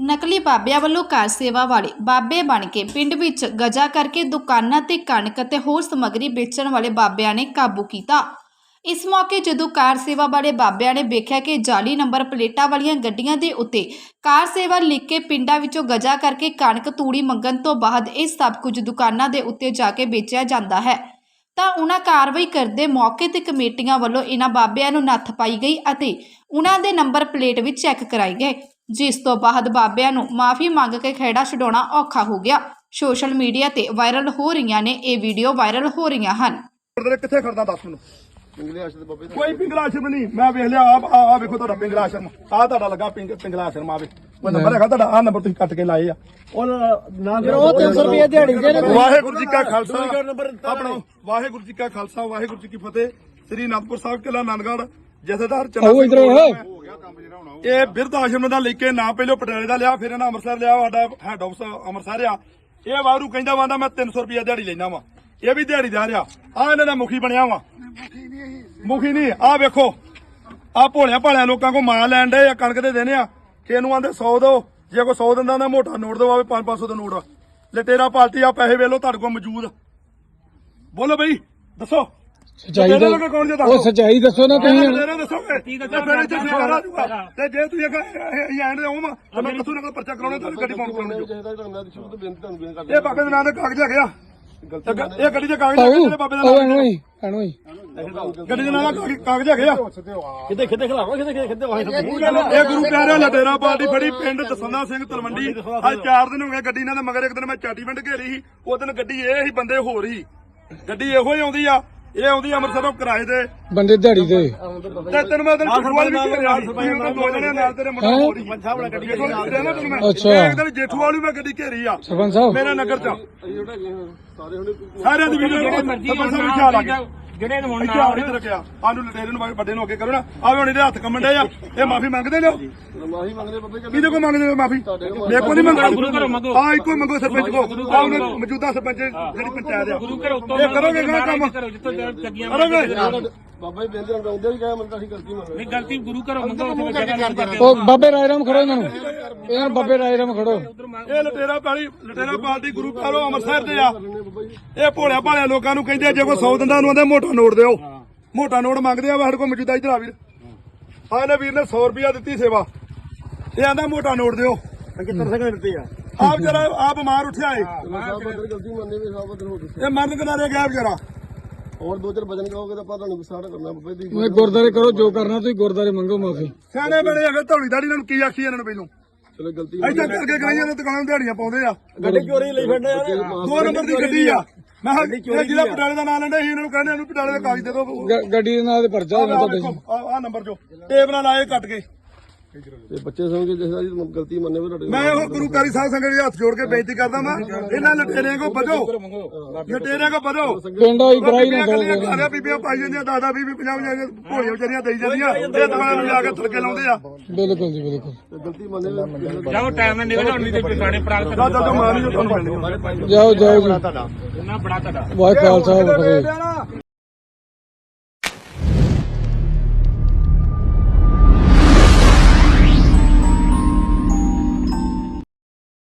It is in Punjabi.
ਨਕਲੀ ਬਾਬਿਆਂ ਵੱਲੋਂ ਕਾਰ ਸੇਵਾ ਵਾਲੇ ਬਾਬੇ ਬਣ ਕੇ ਪਿੰਡ ਵਿੱਚ ਗਜਾ ਕਰਕੇ ਦੁਕਾਨਾਂ ਤੇ ਕਣਕ ਅਤੇ ਹੋਰ ਸਮੱਗਰੀ ਵੇਚਣ ਵਾਲੇ ਬਾਬਿਆਂ ਨੇ ਕਾਬੂ ਕੀਤਾ। ਇਸ ਮੌਕੇ ਜਦੋਂ ਕਾਰ ਸੇਵਾ ਵਾਲੇ ਬਾਬਿਆਂ ਨੇ ਵੇਖਿਆ ਕਿ ਜਾਲੀ ਨੰਬਰ ਪਲੇਟਾਂ ਵਾਲੀਆਂ ਗੱਡੀਆਂ ਦੇ ਉੱਤੇ ਕਾਰ ਸੇਵਾ ਲਿਖ ਕੇ ਪਿੰਡਾਂ ਵਿੱਚੋਂ ਗਜਾ ਕਰਕੇ ਕਣਕ ਤੂੜੀ ਮੰਗਣ ਤੋਂ ਬਾਅਦ ਇਹ ਸਭ ਕੁਝ ਦੁਕਾਨਾਂ ਦੇ ਉੱਤੇ ਜਾ ਕੇ ਵੇਚਿਆ ਜਾਂਦਾ ਹੈ। ਤਾਂ ਉਹਨਾਂ ਕਾਰਵਾਈ ਕਰਦੇ ਮੌਕੇ ਤੇ ਕਮੇਟੀਆਂ ਵੱਲੋਂ ਇਹਨਾਂ ਬਾਬਿਆਂ ਨੂੰ ਨੱਥ ਪਾਈ ਗਈ ਅਤੇ ਉਹਨਾਂ ਦੇ ਨੰਬਰ ਪਲੇਟ ਵੀ ਚੈੱਕ ਕਰਾਏ ਗਏ। ਜਿਸ ਤੋਂ ਬਾਅਦ ਬਾਬਿਆਂ ਨੂੰ ਮਾਫੀ ਮੰਗ ਕੇ ਖਹਿੜਾ ਛਡਾਉਣਾ ਔਖਾ ਹੋ ਗਿਆ। ਸੋਸ਼ਲ ਮੀਡੀਆ ਤੇ ਵਾਇਰਲ ਹੋ ਰਹੀਆਂ ਨੇ ਇਹ ਵੀਡੀਓ ਵਾਇਰਲ ਹੋ ਰਹੀਆਂ ਹਨ। ਕਿੱਥੇ ਖੜਦਾ ਦੱਸ ਮੈਨੂੰ? ਪਿੰਗਲੇ ਬਾਬੇ ਕੋਈ ਪਿੰਗਲਾ ਆਸ਼ਰਮ ਨਹੀਂ ਮੈਂ ਵੇਖ ਲਿਆ ਆ ਆ ਵੇਖੋ ਤੁਹਾਡਾ ਪਿੰਗਲਾ ਆਸ਼ਰਮ। ਆ ਤੁਹਾਡਾ ਲੱਗਾ ਪਿੰਗ ਪਿੰਗਲਾ ਆਸ਼ਰਮ ਆਵੇ ਉਹ ਨੰਬਰ ਹੈਗਾ ਤੁਹਾਡਾ? ਆ ਨੰਬਰ ਤੁਸੀਂ ਕੱਟ ਕੇ ਲਾਏ ਆ। ਉਹ ਨਾ ਉਹ 300 ਰੁਪਏ ਦਿਹਾੜੀ ਦੇ ਨੇ। ਵਾਹਿਗੁਰੂ ਜੀ ਕਾ ਖਾਲਸਾ। ਆਪਣਾ ਵਾਹਿਗੁਰੂ ਜੀ ਕਾ ਖਾਲਸਾ ਵਾਹਿਗੁਰੂ ਜੀ ਕੀ ਫਤਿਹ। ਸ੍ਰੀ ਅਨੰਦਪੁਰ ਸਾਹਿਬ ਕਿਲਾ ਆਨੰਦਗੜ੍ਹ ਜਥੇਦਾਰ ਚੰਨਾ ਇਹ ਬਿਰਧ ਆਸ਼ਰਮ ਦਾ ਲੈ ਕੇ ਨਾ ਪਹਿਲੋਂ ਪਟਿਆਲੇ ਦਾ ਲਿਆ ਫਿਰ ਇਹਨਾਂ ਅੰਮ੍ਰਿਤਸਰ ਲਿਆ ਸਾਡਾ ਹੈਡ ਆਫਿਸ ਅੰਮ੍ਰਿਤਸਰ ਆ ਇਹ ਵਾਰੂ ਕਹਿੰਦਾ ਵਾਂਦਾ ਮੈਂ 300 ਰੁਪਏ ਦਿਹਾੜੀ ਲੈਣਾ ਵਾ। ਇਹ ਵੀ ਦਿਹਾੜੀਦਾਰ ਆ ਆ ਇਹਨਾਂ ਦਾ ਮੁਖੀ ਬਣਿਆ ਵਾ। ਮੁਖੀ ਨਹੀਂ ਆ ਵੇਖੋ। ਆ ਭੋਲਿਆਂ ਭਾਲਿਆਂ ਲੋਕਾਂ ਕੋ ਮਾਲ ਲੈਣ ਦੇ ਆ ਕਣਕ ਦੇ ਦੇਣੇ ਆ। ਕਿ ਇਹਨੂੰ ਆਂਦੇ 100 ਦੋ ਜੇ ਕੋਈ 100 ਦਿੰਦਾ ਤਾਂ ਮੋਟਾ ਨੋਟ ਦਵਾਵੇ 5-500 ਦਾ ਨੋਟ। ਲਟੇਰਾ ਪਾਲਟੀ ਆ ਪੈਸੇ ਵੇਲੋ ਤੁਹਾਡੇ ਕੋਲ ਮੌਜੂਦ। ਬੋਲੋ ਬਈ ਦੱਸੋ। ਸਚਾਈ ਦਾ ਉਹ ਸਚਾਈ ਦੱਸੋ ਨਾ ਤੁਸੀਂ। ਦੱਸੋਗੇ ਤੇ ਫਿਰ ਇੱਥੇ ਸਰਕਾਰ ਆ। ਤੇ ਜੇ ਤੁਸੀਂ ਇਹ ਐਂਡ ਦੇ ਹੋਵਾਂ ਤਾਂ ਮੈਂ ਕਿਥੋਂ ਨਕਲ ਪਰਚਾ ਕਰਾਉਣਾ ਤਾਂ ਗੱਡੀ ਪਾਉਣ ਕਰਾਉਣੀ ਜੋ ਚਾਹੀਦਾ ਤੁਹਾਨੂੰ ਮੈਂ ਸ਼ੁਰੂ ਤੋਂ ਬੇਨਤੀ ਤੁਹਾਨੂੰ ਬੇਨਤੀ ਕਰਦਾ ਇਹ ਬਾਬੇ ਦੇ ਨਾਂ ਦੇ ਕਾਗਜ਼ ਹੈਗੇ ਆ। ਗਲਤੀ ਤੇ ਇਹ ਗੱਡੀ ਦੇ ਕਾਗਜ਼ ਹੈਗੇ ਬਾਬੇ ਦੇ ਨਾਂ ਦੇ ਹੀ ਐਨੋ ਹੀ। ਗੱਡੀ ਦੇ ਨਾਂ ਦੇ ਕਾਗਜ਼ ਹੈਗੇ ਆ। ਕਿਤੇ ਕਿਤੇ ਖਿਲਾਵਾ ਕਿਤੇ ਕਿਤੇ ਵਾਹੀ ਇਹ ਗੁਰੂ ਪਿਆਰਿਆ ਲਟੇਰਾ ਪਾਰਟੀ ਫੜੀ ਪਿੰਡ ਦਸੰਦਾ ਸਿੰਘ ਤਲਵੰਡੀ। ਅੱਜ ਚਾਰ ਦਿਨ ਹੋ ਗਏ ਗੱਡੀ ਨਾਲ ਮਗਰ ਇੱਕ ਦਿਨ ਮੈਂ ਚਾਟੀ ਪਿੰਡ ਘੇਰੀ ਸੀ ਉਹ ਦਿਨ ਗੱਡੀ ਇਹ ਹੀ ਬੰਦੇ ਹੋਰ ਹੀ। ਗੱਡੀ ਇਹੋ ਹੀ ਆਉਂਦੀ ਆ। ਇਹ ਆਉਂਦੀ ਅੰਮ੍ਰਿਤਸਰੋਂ ਕਿਰਾਏ ਤੇ। ਬੰਦੇ ਦਿਹਾੜੀ ਦੇ ਤੇ ਤੈਨੂੰ ਮੈਂ ਦਿਨ ਫੁੱਟਬਾਲ ਵੀ ਘੇਰਿਆ ਸੀ ਉਹਨਾਂ ਦੋ ਜਣੇ ਨਾਲ ਤੇਰੇ ਮੁੰਡਾ ਹੋਰ ਹੀ ਮੱਛਾ ਬੜਾ ਗੱਡੀ ਤੇਰੇ ਨਾ ਤੈਨੂੰ ਮੈਂ ਅੱਛਾ। ਇੱਕ ਦਿਨ ਜੇਠੂ ਵਾਲੀ ਮੈਂ ਗੱਡੀ ਘੇਰੀ ਆ। ਸਰਪੰਚ ਸਾਹਿਬ। ਮੇਰੇ ਨਗਰ ਚ। ਸਾਰੇ ਹੁਣੇ ਸਾਰਿਆਂ ਦੀ ਵੀਡੀਓ ਸਰਪੰਚ ਸਾਹਿਬ ਵੀ ਖਿਆਲ ਆ ਗਿਆ। ਜਿਹੜੇ ਨੂੰ ਹੁਣ ਇੱਥੇ ਆਉਣੀ ਤੇ ਰੱਖਿਆ। ਆਨੂੰ ਲਟੇਰੇ ਨੂੰ ਵੱਡੇ ਨੂੰ ਅੱਗੇ ਕਰੋ ਨਾ। ਆਵੇ ਹੁਣ ਇਹਦੇ ਹੱਥ ਕੰਮਣ ਡੇ ਆ। ਇਹ ਮਾਫੀ ਮੰਗਦੇ ਨੇ ਮਾਹੀ ਮੰਗਦੇ ਬਾਬੇ ਕਿਹਦੇ ਕੋ ਮੰਗਦੇ ਹੋ ਮਾਫੀ? ਮੇਰੇ ਕੋ ਨਹੀਂ ਮੰਗਦਾ। ਗੁਰੂ ਘਰੋਂ ਮੰਗੋ। ਹਾਂ ਇੱਕੋ ਮੰਗੋ ਸਰਪੰਚ ਕੋ ਆਹ ਉਹਨੇ ਮੌਜੂਦਾ ਸਰਪੰਚ ਜਿਹੜੀ ਪੰਚਾਇਤ ਆ। ਗੁਰੂ ਘਰ ਉੱਤੋਂ ਇਹ ਕਰੋਗੇ ਕਿਹੜਾ ਕੰਮ? ਕਰੋ ਜਿੱਥੋਂ ਚੱਗੀਆਂ ਕਰੋਗੇ? ਬਾਬਾ ਜੀ ਬੇਨਤੀ ਨਾਲ ਆਉਂਦੇ ਵੀ ਕਹੇ ਮੰਨ ਅਸੀਂ ਗਲਤੀ ਮੰਨ ਨਹੀਂ ਗਲਤੀ ਗੁਰੂ ਘਰੋਂ ਮੰਗੋ ਉੱਥੇ ਜਗ੍ਹਾ ਨਾਲ ਕਰਦੇ ਉਹ ਬਾਬੇ ਰਾਇਰਾਮ ਖੜੋ ਇਹਨਾਂ ਨੂੰ। ਨੂੰ ਬਾਬੇ ਰਾਇਰਾਮ ਖੜੋ। ਇਹ ਲਟੇਰਾ ਪਾਲੀ ਲਟੇਰਾ ਪਾਲਟੀ ਗੁਰੂ ਘਰੋਂ ਅੰਮ੍ਰਿਤਸਰ ਦੇ ਆ। ਇਹ ਭੋਲਿਆ ਭਾਲਿਆ ਲੋਕਾਂ ਨੂੰ ਕਹਿੰਦੇ ਜੇ ਕੋਈ 100 ਦਿੰਦਾ ਉਹਨੂੰ ਆਂਦੇ ਮੋਟਾ ਨੋਟ ਦਿਓ। ਮੋਟਾ ਨੋਟ ਮੰਗਦੇ ਆ ਸਾਡੇ ਕੋਲ ਮੌਜੂਦਾ ਇਧਰ ਆ ਵੀਰ ਆ ਇਹਨੇ ਵੀਰ ਨੇ 100 ਰੁਪਿਆ ਦਿੱਤੀ ਸੇਵਾ। ਇਹ ਆਂਦਾ ਮੋਟਾ ਨੋਟ ਦਿਓ। ਕਿੰਨੇ ਸੈਕਿੰਡ ਦਿੱਤੇ ਆ? ਆਪ ਜਰਾ ਆ ਬਿਮਾਰ ਉੱਠਿਆ ਏ। ਇਹ ਮਰਨ ਕਿਨਾਰੇ ਗਿਆ ਵਿਚਾਰਾ। ਹੋਰ ਦੋ ਚਾਰ ਵਜਨ ਕਹੋਗੇ ਤਾਂ ਆਪਾਂ ਤੁਹਾਨੂੰ ਗੁੱਸਾ ਕਰਨਾ ਬਾਬੇ ਦੀ ਮੈਂ ਗੁਰਦਾਰੇ ਕਰੋ ਜੋ ਕਰਨਾ ਤੁਸੀਂ ਗੁਰਦਾਰੇ ਮੰਗੋ ਮਾਫੀ। ਸਿਆਣੇ ਬੜੇ ਅਗਰ ਧੌਲੀ ਦਾੜੀ ਇਹਨਾਂ ਨੂੰ ਕੀ ਆਖੀ ਇਹਨਾਂ ਨੂੰ ਪਹਿਲੋਂ ਚਲੋ ਗਲਤੀ ਇੱਥੇ ਕਰਕੇ ਗਾਈਆਂ ਦੇ ਦੁਕਾਨਾਂ ਦਿਹਾੜੀਆਂ ਪਾਉਂਦੇ ਆ। ਗੱਡੀ ਚੋਰੀ ਲਈ ਫਿਰਦੇ ਯਾਰ ਦੋ ਨੰਬਰ ਦੀ ਗੱਡੀ ਆ। ਮੈਂ ਕਿਹਾ ਇਹ ਜਿਹੜਾ ਪਟਿਆਲੇ ਦਾ ਨਾਂ ਲੈਂਦੇ ਸੀ ਇਹਨਾਂ ਨੂੰ ਕਹਿੰਦੇ ਇਹਨੂੰ ਪਟਿਆਲੇ ਦਾ ਕਾਗਜ਼ ਦੇ ਦਿਓ। ਗ- ਗੱਡੀ ਦੇ ਨਾਲ ਤੇ ਪਰਚਾ ਹੋਣਾ ਤੁਹਾਡੇ ਆ ਨੰਬਰ ਜੋ ਟੇਪ ਨਾਲ ਆਏ ਕੱਟ ਕੇ। ਤੇ ਬੱਚੇ ਸਮਝ ਕੇ ਜਿਸ ਦੀ ਗਲਤੀ ਮੰਨੇ ਵੀ ਤੁਹਾਡੇ ਮੈਂ ਉਹ ਗੁਰੂ ਕਾਰੀ ਸਾਹਿਬ ਸੰਗਤ ਦੇ ਹੱਥ ਜੋੜ ਕੇ ਬੇਨਤੀ ਕਰਦਾ ਮੈਂ ਇਹਨਾਂ ਲਟੇਰਿਆਂ ਕੋ ਬਚੋ ਲਟੇਰਿਆਂ ਕੋ ਬਚੋ ਪਿੰਡ ਹੋਈ ਕਰਾਈ ਨਾ ਘਰਿਆ ਬੀਬੀਆਂ ਪਾਈ ਜਾਂਦੀਆਂ ਦਾਦਾ ਬੀਬੀ ਪੰਜਾਬ ਜਾਂਦੀਆਂ ਭੋਲੀਆਂ ਵਿਚਾਰੀਆਂ ਦੇਈ ਜਾਂਦੀਆਂ ਇਹ ਦੁਕਾਨਾਂ ਨੂੰ ਜਾ ਕੇ ਥਲਕੇ ਲਾਉਂਦੇ ਆ। ਬਿਲਕੁਲ ਜੀ ਬਿਲਕੁਲ। ਗਲਤੀ ਮੰਨੇ ਵੀ ਜਾਓ ਟਾਈਮ ਨਾਲ ਨਿਕਲ ਹੁਣ ਨਹੀਂ ਤੇ ਪੁਰਾਣੇ ਪ੍ਰਾਗਤ ਦਾਦਾ ਤੋਂ ਮਾਰ ਨਹੀਂ ਤੁਹਾਨੂੰ ਮਿਲਣੀ ਜਾਓ ਜਾਓ ਜੀ। ਨਾ ਬੜਾ ਤੁਹਾਡਾ। ਵਾਹਿ ਖਾਲਸਾ ਵਾਹਿ